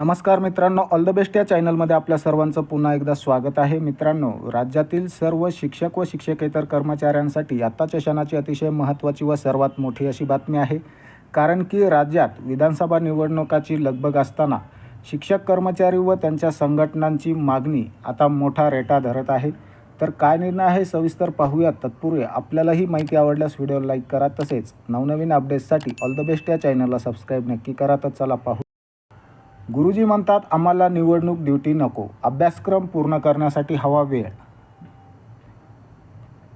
नमस्कार मित्रांनो all the best या चॅनलमध्ये आपल्या सर्वांचं पुन्हा एकदा स्वागत आहे. मित्रांनो राज्यातील सर्व शिक्षक व शिक्षकेतर कर्मचाऱ्यांसाठी आत्ताच्या क्षणाची अतिशय महत्त्वाची व सर्वात मोठी अशी बातमी आहे. कारण की राज्यात विधानसभा निवडणुकाची लगबग असताना शिक्षक कर्मचारी व त्यांच्या संघटनांची मागणी आता मोठा रेटा धरत आहे. तर काय निर्णय आहे सविस्तर पाहूयात तत्पूर्वी आपल्यालाही माहिती आवडल्यास व्हिडिओ लाईक करा. तसेच नवनवीन अपडेट्ससाठी ऑल द बेस्ट या चॅनलला सबस्क्राईब नक्की करा. तर चला पाहू. गुरुजी म्हणतात आम्हाला निवडणूक ड्युटी नको. अभ्यासक्रम पूर्ण करण्यासाठी हवा वेळ.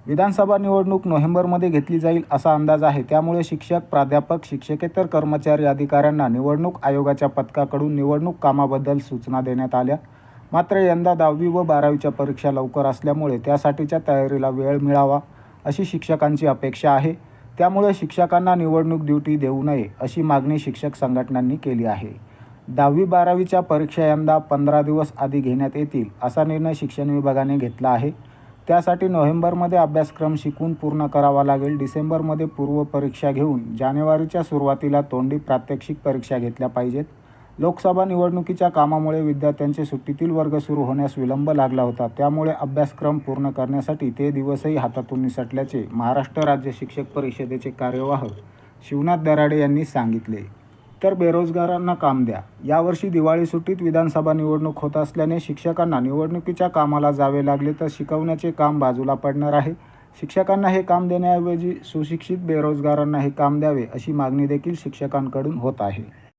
विधानसभा निवडणूक नोव्हेंबरमध्ये घेतली जाईल असा अंदाज आहे. त्यामुळे शिक्षक प्राध्यापक शिक्षकेतर कर्मचारी अधिकाऱ्यांना निवडणूक आयोगाच्या पथकाकडून निवडणूक कामाबद्दल सूचना देण्यात आल्या. मात्र यंदा दहावी व बारावीच्या परीक्षा लवकर असल्यामुळे त्यासाठीच्या तयारीला वेळ मिळावा अशी शिक्षकांची अपेक्षा आहे. त्यामुळे शिक्षकांना निवडणूक ड्युटी देऊ नये अशी मागणी शिक्षक संघटनांनी केली आहे. दहावी बारावीच्या परीक्षा यंदा पंधरा दिवस आधी घेण्यात येतील असा निर्णय शिक्षण विभागाने घेतला आहे. त्यासाठी नोव्हेंबरमध्ये अभ्यासक्रम शिकून पूर्ण करावा लागेल. डिसेंबरमध्ये पूर्व परीक्षा घेऊन जानेवारीच्या सुरुवातीला तोंडी प्रात्यक्षिक परीक्षा घेतल्या पाहिजेत. लोकसभा निवडणुकीच्या कामामुळे विद्यार्थ्यांचे सुट्टीतील वर्ग सुरू होण्यास विलंब लागला होता. त्यामुळे अभ्यासक्रम पूर्ण करण्यासाठी ते दिवसही हातातून निसटल्याचे महाराष्ट्र राज्य शिक्षक परिषदेचे कार्यवाह शिवनाथ दराडे यांनी सांगितले. तर बेरोजगारांना काम द्या. यावर्षी दिवाळी सुट्टीत विधानसभा निवडणूक होत असल्याने शिक्षकांना निवडणुकीच्या कामाला जावे लागले तर शिकवण्याचे काम बाजूला पडणार आहे. शिक्षकांना हे काम देण्याऐवजी सुशिक्षित बेरोजगारांना हे काम द्यावे अशी मागणी देखील शिक्षकांकडून होत आहे.